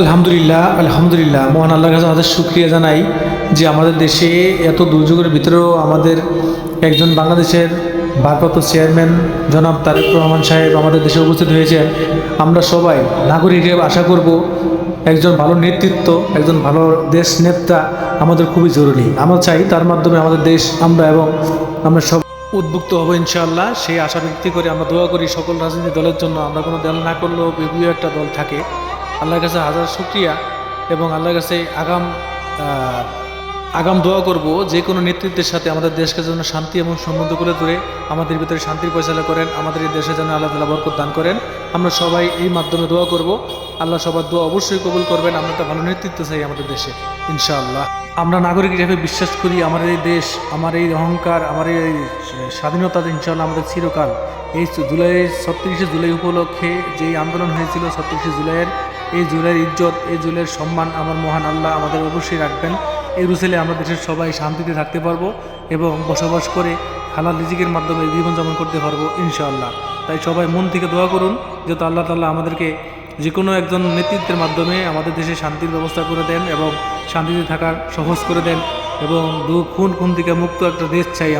আলহামদুলিল্লাহ আলহামদুলিল্লাহ। মহান আল্লাহর কাছে আমাদের শুক্রিয়া জানাই যে আমাদের দেশে এত দুর্যোগের ভিতরেও আমাদের একজন বাংলাদেশের ভারপ্রাপ্ত চেয়ারম্যান জনাব তারেক রহমান সাহেব আমাদের দেশে উপস্থিত হয়েছেন। আমরা সবাই নাগরিক হিসেবে আশা করব একজন ভালো নেতৃত্ব, একজন ভালো দেশ নেতা আমাদের খুবই জরুরি। আমরা চাই তার মাধ্যমে আমাদের দেশ, আমরা এবং আমরা সব উদ্বুক্ত হব ইনশাআল্লাহ। সেই আশা ব্যক্তি করে আমরা দোয়া করি সকল রাজনৈতিক দলের জন্য। আমরা কোনো দল না করলেও বিপুল একটা দল থাকে। আল্লাহর কাছে হাজার শুক্রিয়া এবং আল্লাহর কাছে আগাম আগাম দোয়া করব, যে কোনো নেতৃত্বের সাথে আমাদের দেশকে যেন শান্তি এবং সম্বন্ধ করে ধরে আমাদের ভিতরে শান্তির পয়সালা করেন, আমাদের এই দেশে যেন আল্লাহ তালা বরকত দান করেন। আমরা সবাই এই মাধ্যমে দোয়া করব। আল্লাহ সবার দোয়া অবশ্যই কবুল করবেন, আমরা একটা ভালো নেতৃত্ব চাই আমাদের দেশে, ইনশাআল্লাহ। আমরা নাগরিক হিসেবে বিশ্বাস করি, আমার এই দেশ, আমার এই অহংকার, আমার এই স্বাধীনতা ইনশাআল্লাহ আমাদের চিরকাল। এই জুলাই, ছত্রিশে জুলাই উপলক্ষে যেই আন্দোলন হয়েছিল, ছত্রিশে জুলাইয়ের এই জুলাইয়ের ইজ্জত এই জুলের সম্মান আমার মহান আল্লাহ আমাদের অবশ্যই রাখবেন। এই রুসেলে আমরা দেশের সবাই শান্তিতে থাকতে পারব এবং বসবাস করে হালাল রিজিকের মাধ্যমে জীবনযাপন করতে পারব ইনশাআল্লাহ। তাই সবাই মন থেকে দোয়া করুন, যাতে আল্লাহ তাল্লাহ আমাদেরকে যে কোনো একজন নেতৃত্বের মাধ্যমে আমাদের দেশে শান্তির ব্যবস্থা করে দেন এবং শান্তিতে থাকার সহজ করে দেন এবং দু খুন খুন থেকে মুক্ত একটা দেশ চাই